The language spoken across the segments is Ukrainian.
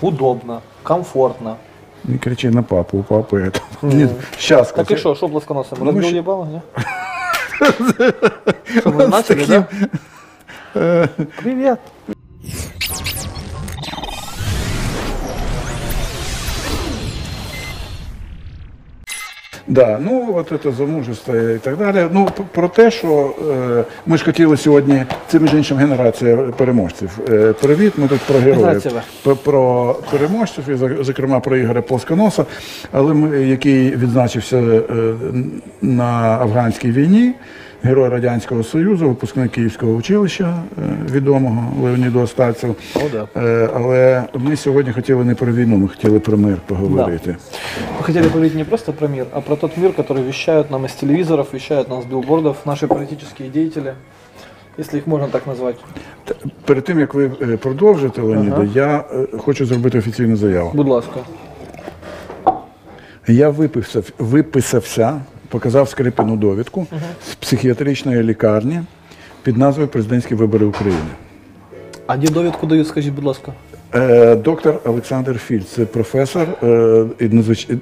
удобно, комфортно. Не кричи на папу, у папы это. Нет, Сейчас. Так и что, что плосконосым? Ну, Разбил ебало, не? Что, мы начали, да? Привет. Да, ну от це замужество і так далі. Ну про те, що е, ми ж хотіли сьогодні, це між іншим генерація переможців. Е, привіт, ми тут про героїв, про, про переможців, і зокрема про Ігоря Плосконоса, але ми, який відзначився е, на афганській війні. Герой Радянського Союзу, випускник Київського училища е, відомого Леоніду Остальцев. О, да. Е, Але ми сьогодні хотіли не про війну, ми хотіли про мир поговорити. Мы хотели поговорить не просто про мир, а про тот мир, который вещают нам из телевизоров, вещают нам с билбордов наши политические деятели, если их можно так назвать. Т- Перед тим як ви е, продовжите, Леоніда, Ага. я е, хочу зробити офіційну заяву. Будь ласка. Я виписав, виписався, показав Скрипину довідку з психіатричної лікарні під назвою Президентські вибори України. А де довідку дають, скажіть, будь ласка? Е, доктор Олександр Фільд, це професор, е, і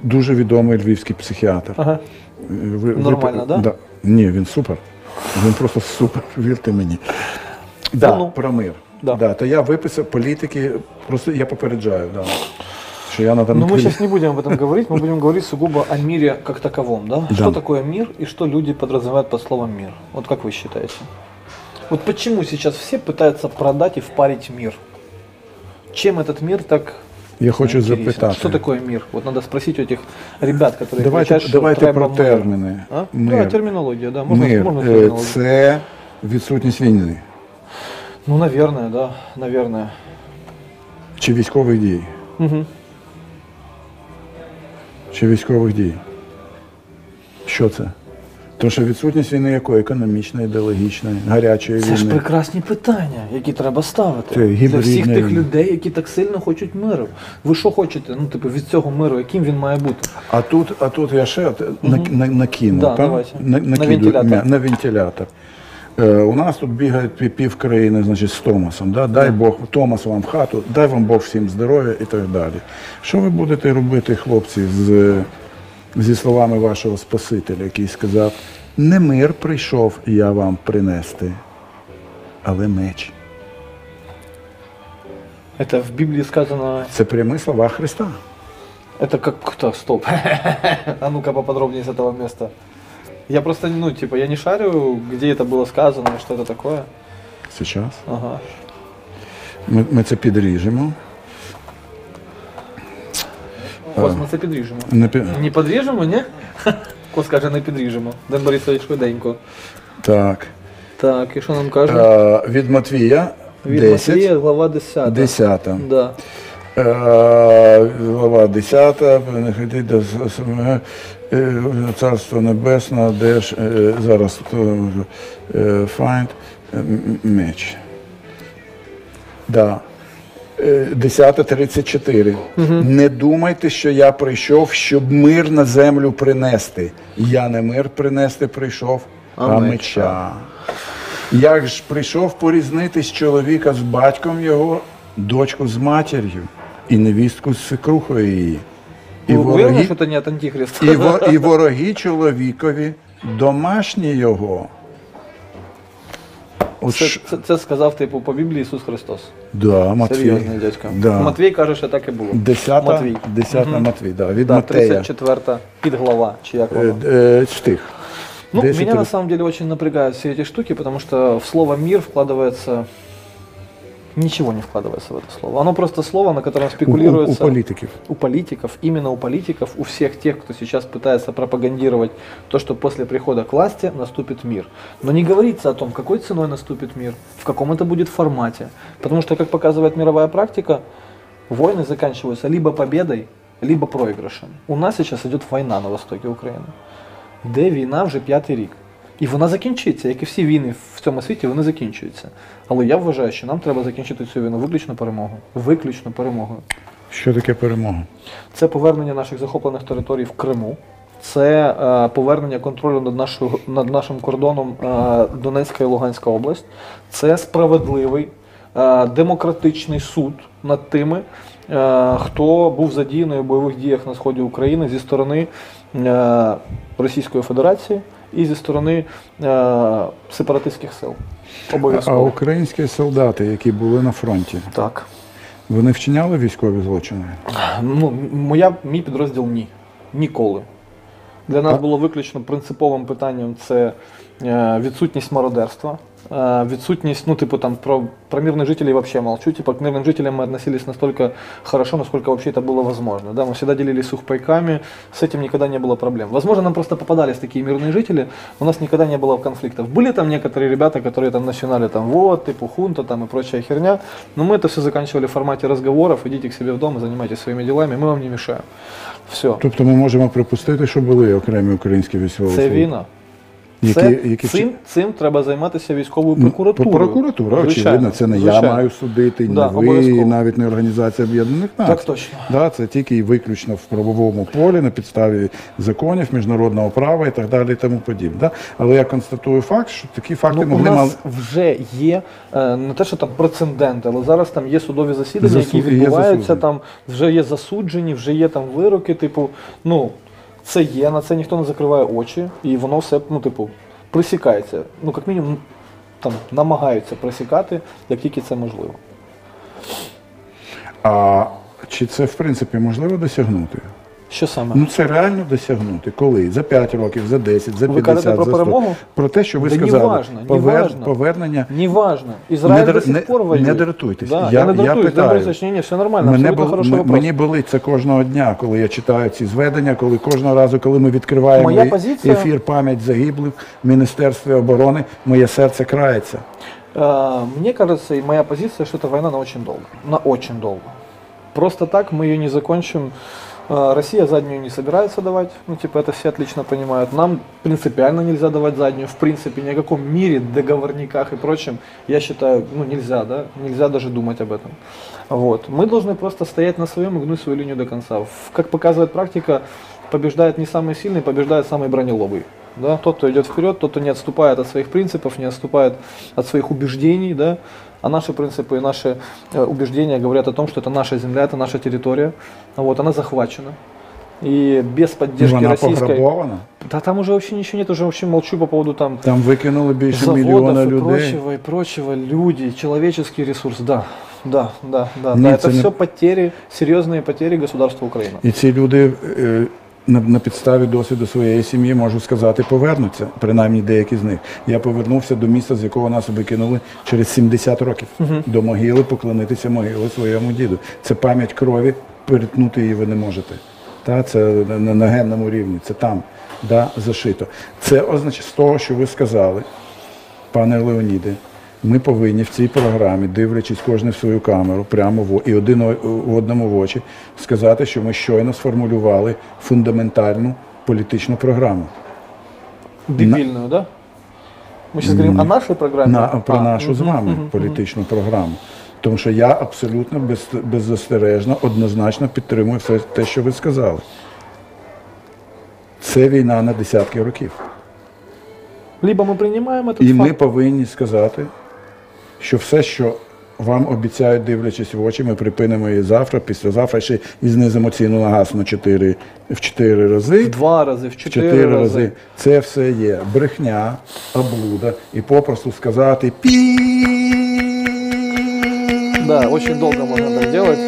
дуже відомий львівський психіатр. Ага. Е, ви- ви- Нормально, да? Ні, він супер. Він просто супер, вірте мені. Да, ну. про мир. Да. Да. то я виписав політики, просто я попереджаю, да, що я на там Но мы сейчас не будем об этом говорить, мы будем говорить сугубо о мире как таковом, да? Да. Что такое мир и что люди подразумевают под словом мир? Вот как вы считаете? Вот почему сейчас все пытаются продать и впарить мир? Чем этот мир так Я хочу интересен? запитати. Что такое мир? Вот надо спросить у этих ребят, которые Давайте, кричат, что давайте треба про мир. терміни. А? Мир. Да, терминология, да. Можно, Мир можно е, терминологию. це відсутність війни Ну, наверное, да, наверное. чи військових дій, Мгм. Чи військових дій. Що це? Тому що відсутність війни якої? Економічної, ідеологічної, гарячої Це ж прекрасні питання, які треба ставити Це для гібридна всіх тих війна. людей, які так сильно хочуть миру. Ви що хочете? Ну, типу, від цього миру, яким він має бути? А тут, а тут я ще от на, на, накину. Да, давайте. На, На вентилятор. м'я- на вентилятор. Е, у нас тут бігають пів, пів країни значить, з Томасом. Да? Дай Бог Томас вам в хату, дай вам Бог всім здоров'я і так далі. Що ви будете робити, хлопці, з, зі словами вашого Спасителя, який сказав: не мир прийшов я вам принести, але меч. Это в Библии сказано, Це прямі слова Христа. это как кто? Стоп. А ну-ка поподробнее с этого места. Я просто, ну, типа, я не шарю, где это было сказано, что это такое. Сейчас. Ага. Ми, ми це підріжемо. Ось ми це підріжемо. Не пі- Не подріжемо, ні? Ко скаже, не підріжемо. Ден Борисович швиденько. Так. Так, і що нам каже? Е, від Матвія Від 10, Матвія, глава 10. 10. Да. Е, глава 10, не ходіть до с- с- е, Царство Небесне, де ж е, зараз е, е, find е, меч. Да. Е, 10.34. Не думайте, що я прийшов, щоб мир на землю принести. Я не мир принести прийшов, а, А меча. Як ж прийшов порізнитись чоловіка з батьком його, дочку з матір'ю, і невістку з свекрухою її. І уверені, вороги, що це не антихрист? і, во, і вороги чоловікові, домашні його. От Це, це, це сказав типу по Біблії Ісус Христос. да, Матвій. Серйозний дядька. Да. Матвій каже, що так і було. Десята, Матвій. десята Матвій, да, від Да, Матея. 34 підглава, чи як Е, е, Стих. Ну, 10, меня на самом деле очень напрягают все эти штуки, потому что в слово мир вкладывается... Ничего не вкладывается в это слово. Оно просто слово, на котором у, у, у спекулируется політиків. у политиков, именно у политиков, у всех тех, кто сейчас пытается пропагандировать то, что после прихода к власти наступит мир. Но не говорится о том, какой ценой наступит мир, в каком это будет формате. Потому что, как показывает мировая практика, войны заканчиваются либо победой, либо проигрышем. У нас сейчас идет война на востоке України, де війна вже п'ятий рік. І вона закінчиться, як і всі війни в цьому світі, вони закінчуються. Але я вважаю, що нам треба закінчити цю війну виключно перемогою. Виключно перемогою. Що таке перемога? Це повернення наших захоплених територій в Криму. Це е, повернення контролю над, нашою, над нашим кордоном е, Донецька і Луганська область. Це справедливий е, демократичний суд над тими, е, хто був задіяний у бойових діях на сході України зі сторони е, Російської Федерації і зі сторони е, сепаратистських сил. А українські солдати, які були на фронті, Так. вони вчиняли військові злочини? Ну, моя, мій підрозділ ні. Ніколи. Для нас було виключно принциповим питанням це е, відсутність мародерства, відсутність, ну, типу, там, про, про мирных жителей вообще молчу. Типа, к мирным жителям мы относились настолько хорошо, насколько вообще это было возможно. Да, мы всегда делились сухпайками, с этим никогда не было проблем. Возможно, нам просто попадались такие мирные жители, у нас никогда не было конфликтов. Были там некоторые ребята, которые там начинали там, вот, типу, хунта там и прочая херня, но мы это все заканчивали в формате разговоров, идите к себе в дом и занимайтесь своими делами, мы вам не мешаем. Все. Тобто ми можемо припустити, що були окремі українські військові Це служби? війна. Це, які цим, цим треба займатися військовою Ну, прокуратурою. Прокуратура, Звичайно, очевидно, це не я маю судити, не Да, ви, обов'язково. навіть не Організація Об'єднаних Націй. Так точно. Да, це тільки і виключно в правовому полі на підставі законів, міжнародного права і так далі, і тому подібне. Да? Але я констатую факт, що такі факти Ну, у могли нас мали. вже є е, не те, що там прецеденти, але зараз там є судові засідання, Засу- які відбуваються, там вже є засуджені, вже є там вироки. Типу, ну це є, на це ніхто не закриває очі, і воно все, ну, типу, присікається. Ну, як мінімум, там намагаються присікати, як тільки це можливо. А чи це в принципі можливо досягнути? Що саме? Ну це реально досягнути. Коли? За 5 років, за 10, за 50, Ви кажете про за 100. перемогу? Про те, що ви Да сказали. неважно, Повер- неважно. Повернення. Неважно. Израиль Не до др- сих не- пор воюет. не дратуйтесь. Да, Я- я, не я дратуюсь. питаю. Дмитро Борисович, ні, ні, все нормально, Мене, абсолютно бол- хороший м- вопрос. мені болить це кожного дня, коли я читаю ці зведення, коли кожного разу, коли ми відкриваємо Моя е- позиція- ефір пам'ять загиблих в Міністерстві оборони, моє серце крається. Э, Мне кажется, и моя позиция, что эта война на очень долго. На очень долго. Просто так мы ее не закончим. Э, Россия заднюю не собирается давать, ну типа это все отлично понимают. Нам принципиально нельзя давать заднюю, в принципе, ни о каком мире, договорниках и прочем, я считаю, ну нельзя, да, нельзя даже думать об этом. Вот. Мы должны просто стоять на своем и гнуть свою линию до конца. Как показывает практика, побеждает не самый сильный, побеждает самый бронелобый. Да? Тот, кто идет вперед, тот, кто не отступает от своих принципов, не отступает от своих убеждений, да? а наши принципы и наши э, убеждения говорят о том, что это наша земля, это наша территория, вот, она захвачена. И без поддержки Вона российской... пограбована. Да там уже вообще ничего нет, уже вообще молчу по поводу там Там викинули більше заводов мільйона и людей. прочего, и прочего, люди, человеческий ресурс, да, да, да, да, Нет, да, это это не- все потери, серьезные потери государства Украина. І ці люди е, на, на підставі досвіду своєї сім'ї можу сказати, повернуться, принаймні деякі з них. Я повернувся до міста, з якого нас викинули через 70 років до могили, поклонитися могили своєму діду. Це пам'ять крові, перетнути її ви не можете. Та, це на, на, на генному рівні, це там, да, зашито. Це означає з того, що ви сказали, пане Леоніде, ми повинні в цій програмі, дивлячись кожен в свою камеру, прямо в о- і один о- в одному в очі, сказати, що ми щойно сформулювали фундаментальну політичну програму. Дебильную, да? Мы сейчас говорим о нашей программе. На, про А, нашу з мгм, вами мгм, політичну програму. Тому що я абсолютно без, беззастережно, однозначно підтримую все те, що ви сказали. Це війна на десятки років. Либо мы принимаем этот І факт, ми повинні сказати, що все, що вам обіцяють, дивлячись в очі, ми припинимо її завтра, післязавтра ще і знизимо ціну на газ на 4, в 4 рази. в два рази, в В чотири, 4 рази. рази. Це все є брехня, облуда, і попросту сказати пі. Да, очень долго можно так делать.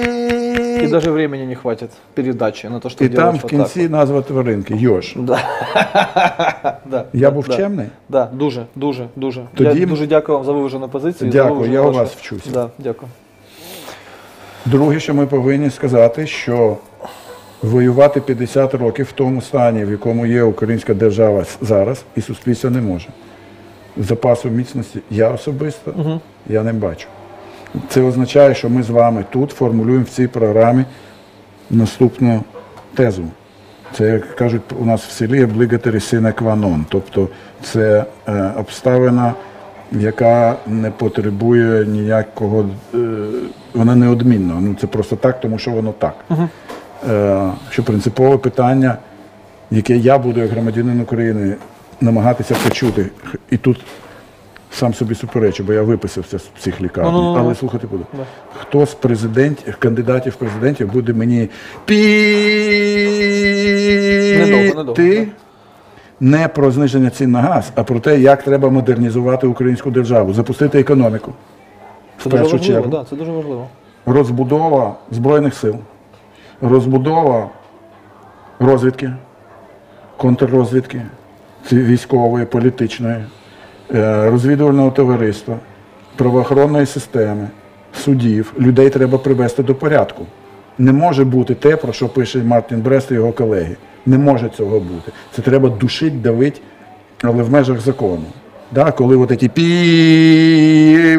И даже времени не хватит передачи на то, чтобы І там в кінці так назва тваринки Йош. Да. да. Я був да. чемний? Да, дуже, дуже, дуже. Тоді- Я дуже дякую вам за виважену позицію. Дякую, я у вас вчуся. Да, дякую. Друге, що ми повинні сказати, що воювати 50 років в тому стані, в якому є українська держава зараз, і суспільство не може. Запасу міцності я особисто я не бачу. Це означає, що ми з вами тут формулюємо в цій програмі наступну тезу. Це, як кажуть у нас в селі, sine qua. Тобто це е, обставина, яка не потребує ніякого, е, вона неодмінна. Ну, це просто так, тому що воно так. Е, що принципове питання, яке я буду як громадянин України намагатися почути, і тут сам собі суперечу, бо я виписався з психлікарні. Ну-ну-ну. Але слухати буду. Хто з президентів, кандидатів в президентів буде мені піти не про зниження цін на газ, а про те, як треба модернізувати українську державу, запустити економіку. Це В дуже першу важливо, чергу да, це дуже важливо. розбудова збройних сил, розбудова розвідки, контррозвідки, військової, політичної, розвідувального товариства, правоохоронної системи, судів. Людей треба привести до порядку. Не може бути те, про що пише Мартін Брест і його колеги. Не може цього бути. Це треба душить, давить, але в межах закону. Да, коли от ці пі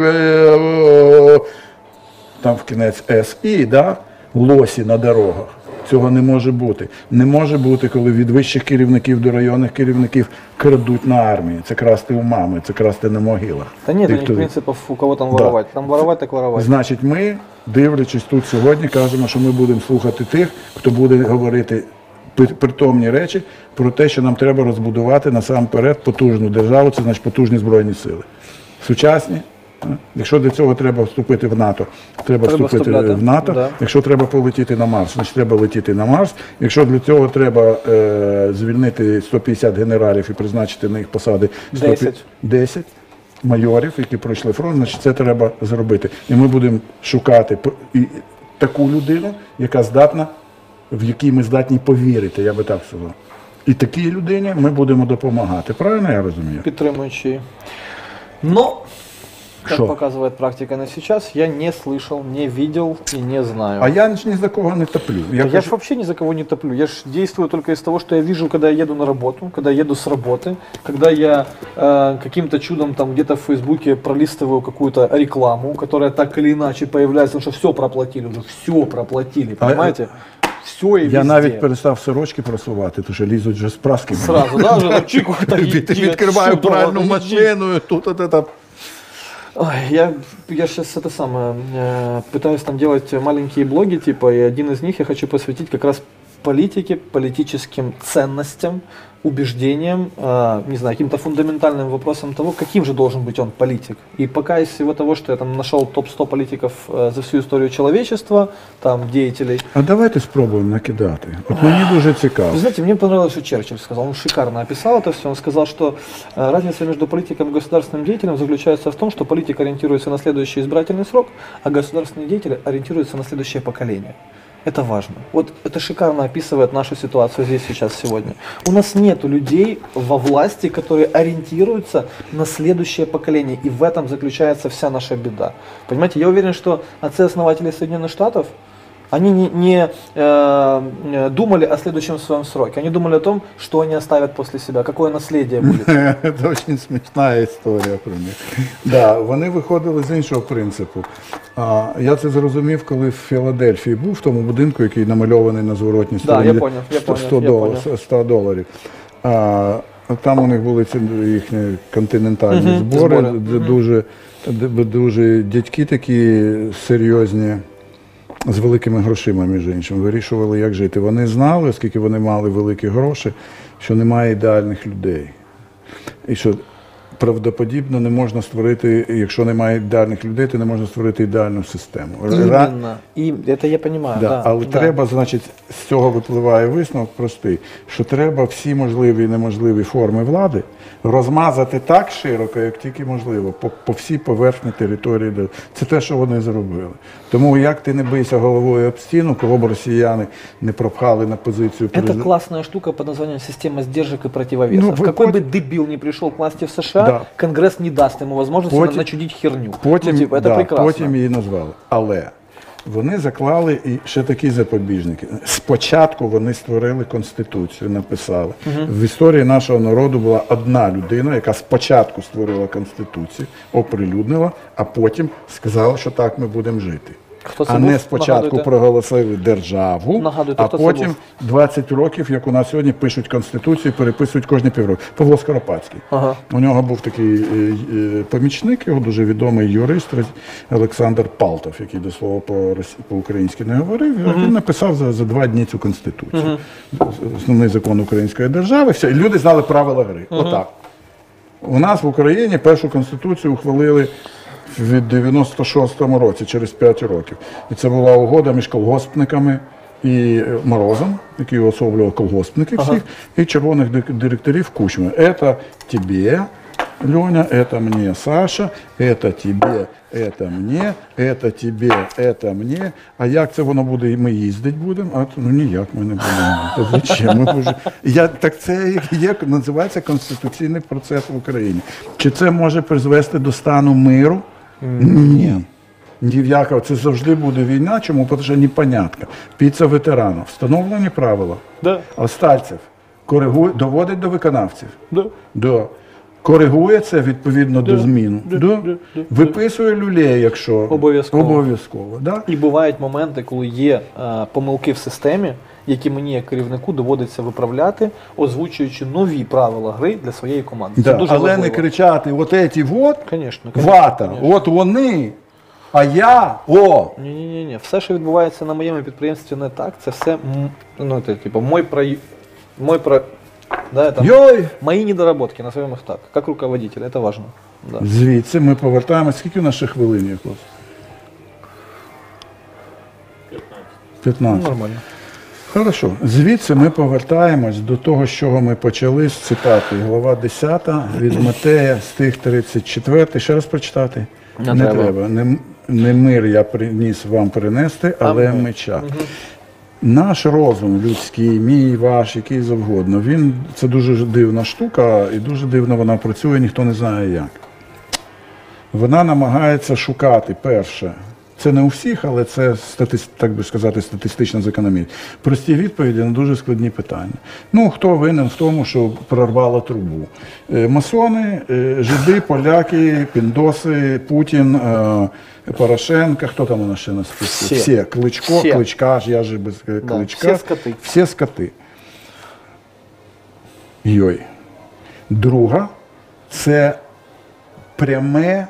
там в кінець СІ, да, лосі на дорогах. Цього не може бути. Не може бути, коли від вищих керівників до районних керівників крадуть на армії. Це красти у мами, це красти на могилах. Да нет Тих, хто- принципов, у кого там Да. воровать. Там воровать так воровать. Значить, ми, дивлячись тут сьогодні, кажемо, що ми будемо слухати тих, хто буде говорити притомні речі про те, що нам треба розбудувати насамперед потужну державу, це значить потужні збройні сили. Сучасні. Якщо для цього треба вступити в НАТО, треба, Треба вступити вступляти, в НАТО. да. Якщо треба полетіти на Марс, значить треба летіти на Марс. Якщо для цього треба е, звільнити 150 генералів і призначити на їх посади 10. 10 майорів, які пройшли фронт, значить це треба зробити. І ми будемо шукати і таку людину, яка здатна, в якій ми здатні повірити, я би так сказав. І такій людині ми будемо допомагати. Правильно я розумію? Підтримуючий. Но, как Шо? показывает практика на сейчас, я не слышал, не видел и не знаю. А я ж ні за кого не топлю. Да Я, Я, кажу, же вообще ни за кого не топлю. Я же действую только из того, что я вижу, когда я еду на работу, когда я еду с работы, когда я э, каким-то чудом там где-то в Фейсбуке пролистываю какую-то рекламу, которая так или иначе появляется, потому что все проплатили уже, все проплатили, А, понимаете? Все и я везде. навіть перестав сорочки просувати, тому що лізуть вже з праски. Сразу, да, уже там чику так Від- иди Відкриваю отсюда, пральну иди. машину, тут от это. Ой, я, я сейчас это самое, э, пытаюсь там делать маленькие блоги, типа, и один из них я хочу посвятить как раз политике, политическим ценностям, убеждениям, э, не знаю, каким-то фундаментальным вопросам того, каким же должен быть он политик. И пока из всего того, что я там нашел топ-100 политиков э, за всю историю человечества, там, деятелей, А давайте спробуємо накидати. От мені дуже цікаво. Вы знаете, мне понравилось, что Черчилль сказал. Он шикарно описал это все. Он сказал, что э, разница между политиком и государственным деятелем заключается в том, что политик ориентируется на следующий избирательный срок, а государственные деятели ориентируются на следующее поколение. Это важно. Вот это шикарно описывает нашу ситуацию здесь сейчас сегодня. У нас нет людей во власти, которые ориентируются на следующее поколение. И в этом заключается вся наша беда. Понимаете, я уверен, что отцы-основатели Соединенных Штатов, они не, не, э, э, думали о следующем своем сроке. Они думали о том, что они оставят после себя, какое наследие будет. Це дуже смішна історія про них. Да, вони виходили з іншого принципу. А, я це зрозумів, коли в Філадельфії був, в тому будинку, який намальований на зворотній Да, стороні. я поняв, я 100, поняв, 100 я доларів. поняв. 100 доларів. А, там у них були ці їхні континентальні Мгм, збори, збори, де дуже, де дуже дядьки такі серйозні. З великими грошима, між іншим, вирішували, як жити. Вони знали, оскільки вони мали великі гроші, що немає ідеальних людей. І що правдоподібно не можна створити, якщо немає ідеальних людей, то не можна створити ідеальну систему. Ра-. И это я понимаю. Да, Да, але да. треба, значить, з цього випливає висновок простий, що треба всі можливі і неможливі форми влади розмазати так широко, як тільки можливо, по, по всій поверхні території. Це те, що вони зробили. Тому як ти не бийся головою об стіну, кого б росіяни не пропхали на позицію Это президента. классная штука под названием система сдержек и противовесов. Ну, вы Какой бы поняли? дебил не пришел к власти в США, Да. Конгресс не даст ему возможности Потім- начудить херню. Потім, ну, типа, это да, прекрасно. потім її назвали. Але вони заклали і ще такі запобіжники. Спочатку вони створили конституцію, написали. В історії нашого народу була одна людина, яка спочатку створила конституцію, оприлюднила, а потім сказала, що так ми будемо жити. Хто це а був? не спочатку Нагадуйте. проголосили державу, Нагадуйте, а хто це потім був? 20 років, як у нас сьогодні, пишуть конституцію, переписують кожні півроку. Павло Скоропадський. Ага. У нього був такий е, е, помічник, його дуже відомий юрист Олександр Палтов, який до слова по по-українськи не говорив. Він написав за, за два дні цю конституцію. Основний закон української держави. Все, і люди знали правила гри. Отак. У нас в Україні першу конституцію ухвалили в 96-му році, через 5 років. І це була угода між колгоспниками і е, Морозом, який особлював колгоспники всіх, і червоних дик- директорів Кучми. Це тобі, Леня, это мне Саша, это тебе, это мне, это тебе, это мне. А як це воно буде, і ми їздити будемо? А то, ну ніяк ми не будемо. Та зачем? Ми вже... Я, так це є, називається конституційний процес в Україні. Чи це може призвести до стану миру? Ні. Ні в якого. Це завжди буде війна, чому? Тому що непонятка. Піца ветеранів. Встановлені правила. Да, Остальців коригує, доводить до виконавців. да. Да. Коригує це відповідно до зміну. да, Да. да, да. Виписує люлей, якщо Обов'язково. обов'язково. Да? І бувають моменти, коли є е, помилки в системі, які мені як керівнику доводиться виправляти, озвучуючи нові правила гри для своєї команди. Це Да. дуже Але важливо. не кричати, от еті вот, Конечно, вата, от вони, а я о. Ні, ні, ні, ні. Все, що відбувається на моєму підприємстві, не так. Це все м, ну, це, типу, мой про мой про да, там, Йой! мої недоработки, назовем их так, как руководитель, это важно. Да. Звідси ми повертаємося. Скільки у нас ще хвилин є, 15. Ну, 15. нормально. Хорошо. Звідси ми повертаємось до того, з чого ми почали з цитати. Глава 10 від Матея, стих 34. Ще раз прочитати? Не треба. Не, не мир я приніс вам принести, але Амен. меча. Наш розум людський, мій, ваш, який завгодно, він це дуже дивна штука, і дуже дивно вона працює, ніхто не знає як. Вона намагається шукати перше. Це не у всіх, але це так би сказати, статистична закономірність. Прості відповіді на дуже складні питання. Ну, хто винен в тому, що прорвало трубу? Е, Масони, е, жиди, поляки, піндоси, Путін, е, Порошенко, хто там у нас ще на списку? Всі. Кличко, Всі. кличка, ж я же без е, Да, кличка. всі скоти. Всі скоти. Йой. Друга це пряме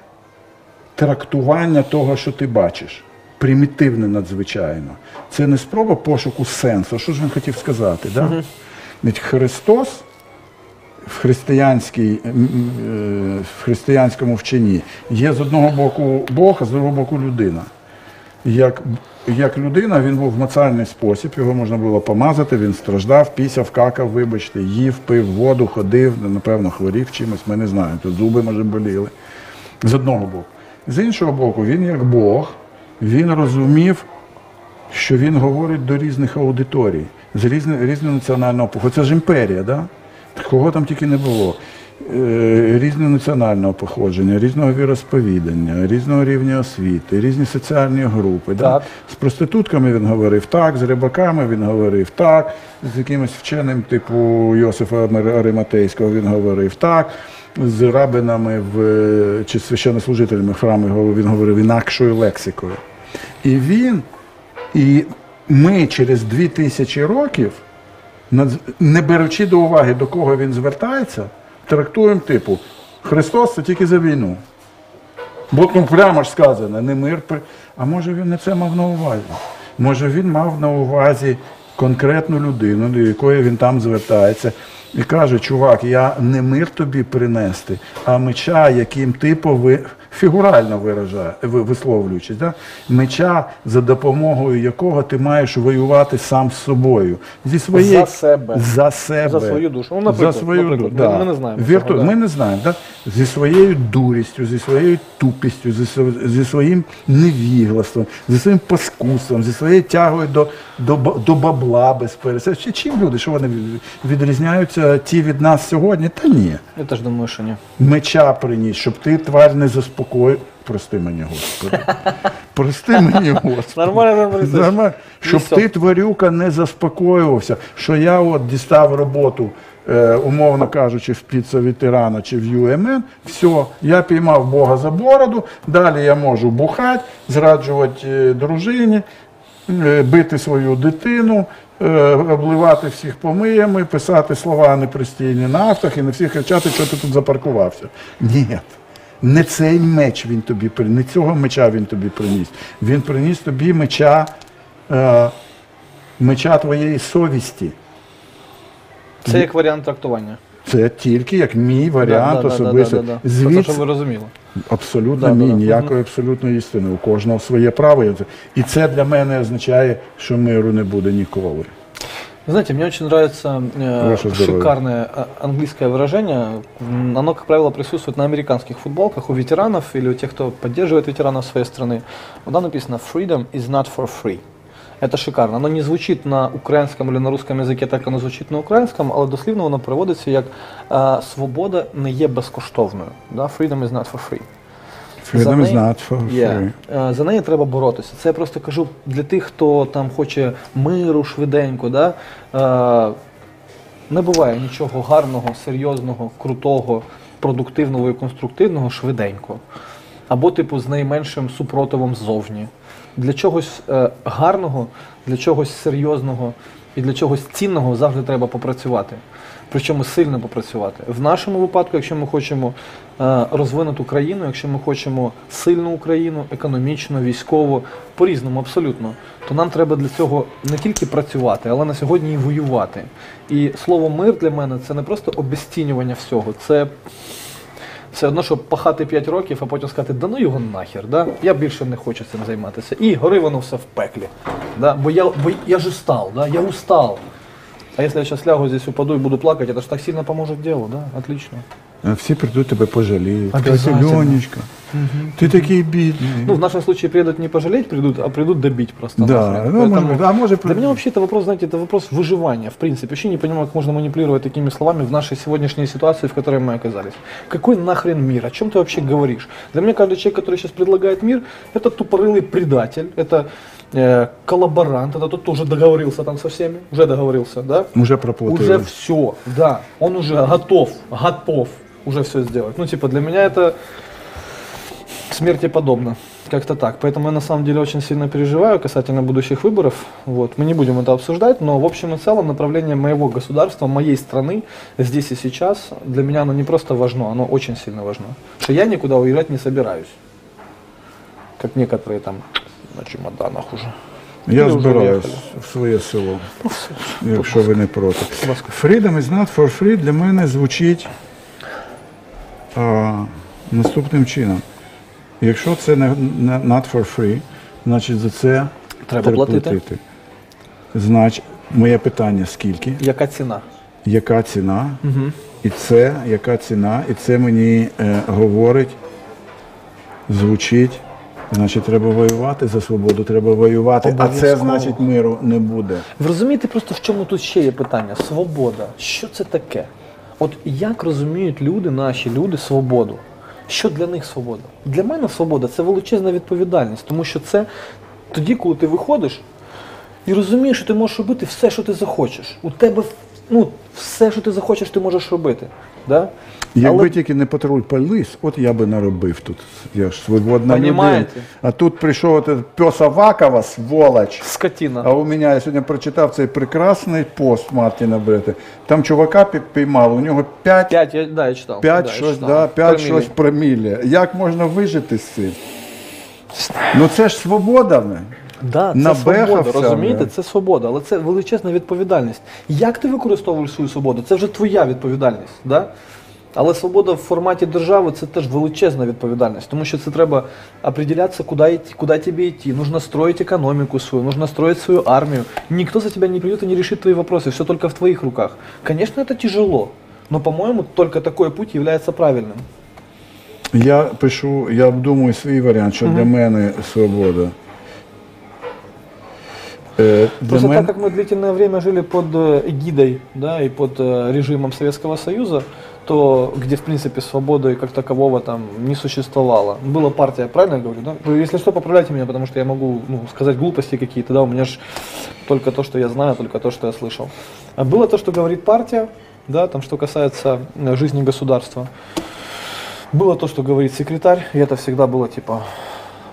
трактування того, що ти бачиш. Примітивне надзвичайно. Це не спроба пошуку сенсу. Що ж він хотів сказати? Да? Ведь Христос в, християнській, е, в християнському вченні є з одного боку Бог, а з другого боку людина. Як, як людина, він був в мацальний спосіб, його можна було помазати, він страждав, пісяв, какав, вибачте, їв, пив воду, ходив, напевно, хворів чимось, ми не знаємо. Тут зуби, може, боліли. З одного боку. З іншого боку, він як Бог, він розумів, що він говорить до різних аудиторій, з різних різного національного походження. Це ж імперія, да? кого там тільки не було. Е, Різного національного походження, різного віросповідання, різного рівня освіти, різні соціальні групи. Да? З проститутками він говорив так, з рибаками він говорив так, з якимось вченим, типу Йосифа Ари- Ариматейського він говорив так, з рабинами в, чи священнослужителями в храмі він говорив інакшою лексикою. І він, і ми через дві тисячі років, не беручи до уваги, до кого він звертається, трактуємо типу Христос це тільки за війну. Бо ну, прямо ж сказано, не мир. А може він не це мав на увазі? Може він мав на увазі конкретну людину, до якої він там звертається, і каже, чувак, я не мир тобі принести, а меча, яким ти пови... фігурально виражає, висловлюючись, да? меча, за допомогою якого ти маєш воювати сам з собою. Зі своєї... За себе. За себе. За свою душу. Ну, наприклад, за свою наприклад. душу. Ми- ми не знаємо Вірту... цього, да. Ми не знаємо, да? зі своєю дурістю, зі своєю тупістю, зі, зі своїм невіглаством, зі своїм паскудством, зі своєю тягою до, до, до бабла без. Чи чим люди, що вони відрізняються ті від нас сьогодні? Та ні. Я теж думаю, що ні. Меча приніс, щоб ти тварь не заспокоїв. Прости мені, Господи. Прости мені, Господи. Нормально, нормально. Нормально. Щоб ти, тварюка, не заспокоювався, що я от дістав роботу, е, умовно кажучи, в піца ветерана чи в ЮМН, все, я піймав Бога за бороду, далі я можу бухати, зраджувати е, дружині, е, бити свою дитину, обливати всіх помиями, писати слова непристійні на автах і на всіх кричати, що ти тут запаркувався. Ні. Не цей меч він тобі приніс, не цього меча він тобі приніс. Він приніс тобі меча, е, меча твоєї совісті. Це як варіант трактування. Це тільки як мій варіант Да, да, да, особисто. да, да, да. Це те, Звідси щоб ви розуміли. абсолютно Да, мій, да, да. ніякої абсолютної істини. У кожного своє право. І це для мене означає, що миру не буде ніколи. Знаете, мне очень нравится э, Ваше здоровье. шикарное э, английское выражение. М, Оно, как правило, присутствует на американских футболках у ветеранов или у тех, кто поддерживает ветеранов своей страны. Вот там написано «Freedom is not for free». Это шикарно. Оно не звучит на українському или на русском языке, так оно звучит на українському, але дослівно воно переводиться як е, «Свобода не є безкоштовною». Да? «Freedom is not for free». Freedom is not for free. Е, За неї треба боротися. Це я просто кажу для тих, хто там хоче миру швиденько. Да? Е, Не буває нічого гарного, серйозного, крутого, продуктивного і конструктивного швиденько. Або, типу, з найменшим супротивом ззовні. Для чогось е, гарного, для чогось серйозного і для чогось цінного завжди треба попрацювати. Причому сильно попрацювати. В нашому випадку, якщо ми хочемо е, розвинуту країну, якщо ми хочемо сильну Україну, економічно, військово, по-різному, абсолютно, то нам треба для цього не тільки працювати, але на сьогодні і воювати. І слово мир для мене це не просто обезцінювання всього, це все одно, щоб пахати 5 років, а потім сказати, да ну його нахер, да? я більше не хочу цим займатися. І гори воно все в пеклі. Да? Бо, я, бо я ж устал, да? я устал. А если я сейчас лягу здесь, упаду и буду плакать, это же так сильно поможет делу, да? Отлично. А Всі прийдуть тебе пожаліють. Обязательно. Льонечка, ти такий бідний. Ну, в нашем случае придут не пожалеть, придут, а придут добить просто. да, нахрен. ну, Поэтому може, а може Для меня вообще это вопрос, знаете, это вопрос выживания, в принципе. Вообще не понимаю, как можно манипулировать такими словами в нашей сегодняшней ситуации, в которой мы оказались. Какой нахрен мир? О чем ты вообще говоришь? Для меня каждый человек, который сейчас предлагает мир, это тупорылый предатель, это э, коллаборант, это тот, кто уже договорился там со всеми, уже договорился, да? Уже проплатили. Уже все, да, он уже готов, готов уже все сделать. Ну, типа, для меня это смерти подобно. Как-то так. Поэтому я на самом деле очень сильно переживаю касательно будущих выборов. Вот. Мы не будем это обсуждать, но в общем и целом направление моего государства, моей страны здесь и сейчас, для меня оно не просто важно, оно очень сильно важно. Что я никуда уезжать не собираюсь. Как некоторые там на чемоданах уже. Я збираюсь в своє село, Ну, якщо ви не проти. Freedom is not for free для мене звучить а, наступним чином. Якщо це не, not for free, значить за це Треба платити. Значить, моє питання скільки, Яка ціна? яка ціна, і це яка ціна, і це мені е, говорить, звучить. Значить, треба воювати за свободу, треба воювати. А це Обов'язково. значить миру не буде. Ви розумієте просто в чому тут ще є питання? Свобода. Що це таке? От як розуміють люди, наші люди, свободу? Що для них свобода? Для мене свобода це величезна відповідальність, тому що це тоді, коли ти виходиш і розумієш, що ти можеш робити все, що ти захочеш. У тебе ну, все, що ти захочеш, ти можеш робити. Да? Якби Але- тільки не патруль полис, от я би наробив тут. Я ж свободна людина. А тут прийшов пес Авакова, сволоч. Скотина. А у мене, я сьогодні прочитав цей прекрасний пост Мартіна Брети. Там чувака пі- піймали, у нього 5, П'ять, я, да, я читав. 5 да, я щось, читав. да, 5 Промілі. щось промілля. Як можна вижити з цим? Ну це ж свобода. не? Да, це Набехався, свобода, розумієте? Це свобода, але це величезна відповідальність. Як ти використовуєш свою свободу? Це вже твоя відповідальність. Да? Але свобода в форматі держави це теж величезна відповідальність, тому що це треба определятися, куди, йти, куди тобі йти. Нужно строить економіку свою, нужно строить свою армію. Ніхто за тебя не придет и не решит твои вопросы, все только в твоих руках. Конечно, это тяжело, но, по-моему, только такой путь является правильным. Я пишу, я обдумую свій варіант, що для мене свобода. Е, Для Просто мене... так как мы длительное время жили под э, эгидой да, и под э, режимом Советского Союза, то где, в принципе, свободы как такового там не существовало. Была партия, правильно я говорю? Да? Вы, если что, поправляйте меня, потому что я могу ну, сказать глупости какие-то, да, у меня же только то, что я знаю, только то, что я слышал. А было то, что говорит партия, да, там, что касается э, жизни государства. Было то, что говорит секретарь, и это всегда было типа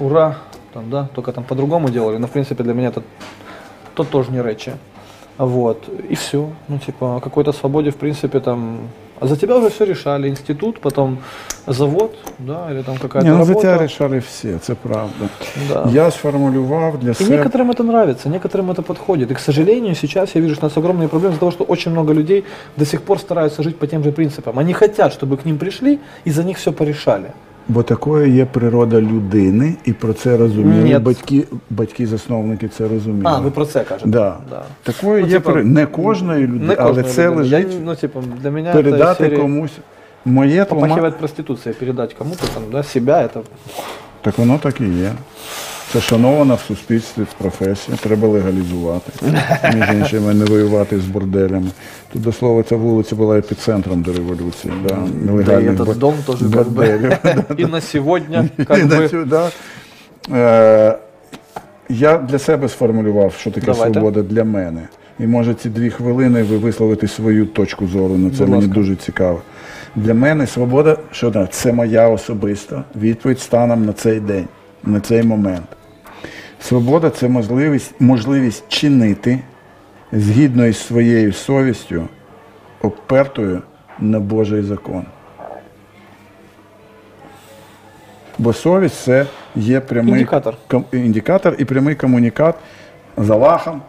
ура, там, да, только там по-другому делали, но в принципе для меня это то тоже не речи. Вот. И все. Ну, типа, какой-то свободе, в принципе, там А за тебя уже все решали. Институт, потом завод, да, или там какая-то Ні, ну за работа. тебе рішали всі, це правда. Да. Я сформулював для И себе. некоторым это нравится, некоторым это подходит. И, к сожалению, сейчас я вижу, что у нас огромные проблемы из-за того, что очень много людей до сих пор стараются жить по тем же принципам. Они хотят, чтобы к ним пришли и за них все порешали. Бо такою є природа людини, і про це розуміли Ні. батьки, батьки-засновники це розуміли. А, ви про це кажете? Да. Да. Такою Ну, є типа, при... не кожної людини, Не але кожної це людини. Я, лежить ну, типа, для меня передати это комусь. Моє тлума... попахивает проституция, передать кому-то там, да, себя, это Так воно так і є. Це шанована в суспільстві професія, треба легалізувати. Між іншими, не воювати з борделями. Тут, до слова, ця вулиця була епіцентром до революції. Да, да и нелегальних этот бо- дом тоже как бы. борделів. И на сегодня І как на бы цю, да. Е, я для себе сформулював, що таке Давайте. свобода для мене. І може ці дві хвилини ви висловите свою точку зору на це. Будь Мені ласка. дуже цікаво. Для мене свобода, що да, це моя особиста відповідь станом на цей день, на цей момент. Свобода це можливість, можливість чинити згідно із своєю совістю, опертою на Божий закон. Бо совість це є прямий Індикатор. ком- індикатор і прямий комунікат з Аллахом,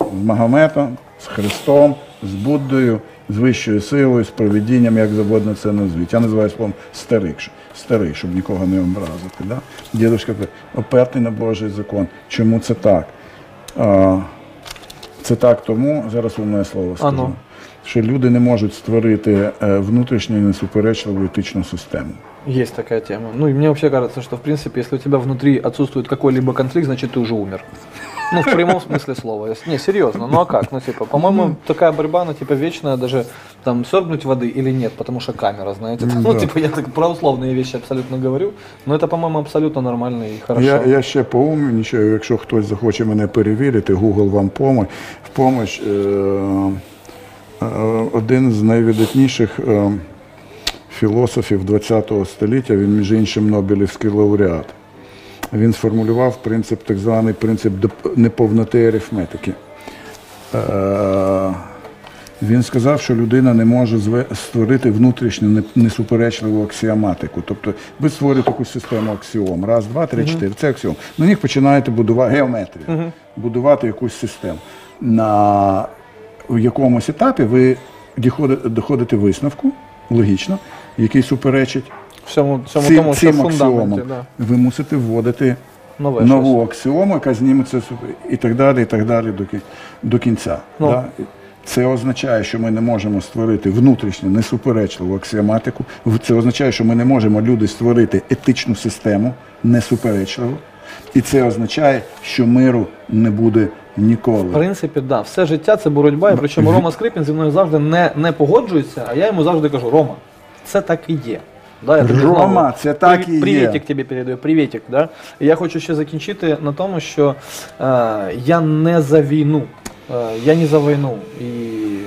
з Магометом, з Христом, з Буддою, з вищою силою, з провидінням, як завгодно це назвіть. Я називаю словом старик, старий, щоб нікого не образити. Да? Дідушка каже, опертий на Божий закон. Чому це так? А, це так тому, зараз умне слово скажу, Ану. що люди не можуть створити е, внутрішню несуперечливу етичну систему. есть такая тема. Ну и мне вообще кажется, что в принципе, если у тебя внутри отсутствует какой-либо конфликт, значит ты уже умер. Ну, в прямом смысле слова. Если- Не, серьезно, ну а как? Ну, типа, по-моему, такая борьба, она, типа, вечная, даже там, соргнуть воды или нет, потому что камера, знаете. Ну, да. типа, я так про условные вещи абсолютно говорю, но это, по-моему, абсолютно нормально и хорошо. Я, я ще поумнічаю, якщо хтось захоче мене перевірити, Google вам помощь. В помощь е, е, один з найвидатніших е, філософів ХХ століття, він, між іншим, Нобелівський лауреат. Він сформулював принцип, так званий принцип неповноти арифметики. Е, Він сказав, що людина не може створити внутрішню несуперечливу аксіоматику. Тобто ви створюєте якусь систему аксіом. Раз, два, три, чотири. Це аксіом. На них починаєте будувати геометрію, будувати якусь систему. На в якомусь етапі ви доходите висновку, логічно, який суперечить Всему, всему цим, тому, что цим в аксіомам. да. Ви мусите вводити Нове нову аксіому, яка зніметься з- і так далі, і так далі до, до кінця. Ну. Да? Це означає, що ми не можемо створити внутрішню несуперечливу аксіоматику. В- Це означає, що ми не можемо люди створити етичну систему несуперечливу. І це означає, що миру не буде ніколи. В принципі, да, все життя це боротьба, і причому Рома Скрипін зі мною завжди не, не погоджується, а я йому завжди кажу: Рома, це так і є. Да, я тобі Рома, це так і є. Привітик тобі передаю, привітик. Да? І я хочу ще закінчити на тому, що е, я не за війну. Е, Я не за війну. И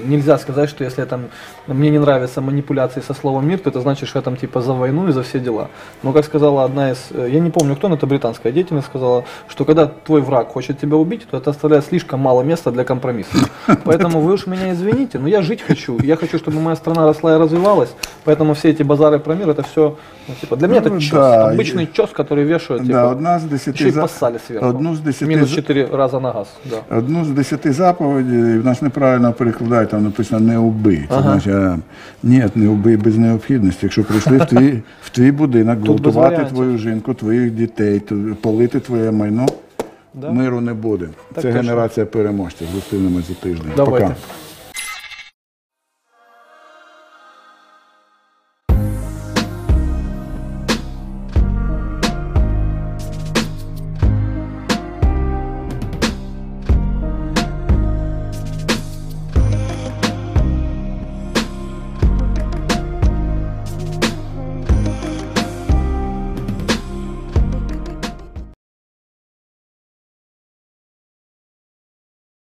нельзя сказать, что если там мне не нравятся манипуляции со словом мир, то это значит, что я там типа за войну и за все дела. Но как сказала одна из, э, я не помню кто, но это британская деятельность сказала, что когда твой враг хочет тебя убить, то это оставляет слишком мало места для компромисса. Поэтому вы уж меня извините, но я жить хочу. Я хочу, чтобы моя страна росла и развивалась. Поэтому все эти базары про мир, это все, ну, типа, для меня Ну, это чес, да, обычный чес, который вешают, Да, типа, одна з десяти еще и за- поссали сверху. одну з десяти Минус 4 раза на газ. Да. Одну з десяти заповідей в нас неправильно перекладають, там написано не убий. Це Ага. значить, а, ні, не убий без необхідності. Якщо прийшли в твій, в твій будинок, без гвалтувати варіантів. твою жінку, твоїх дітей, то- полити твоє майно, Да. миру не буде. Так Це точно. генерація переможців. Зустрінемось за тиждень. Давайте. Пока.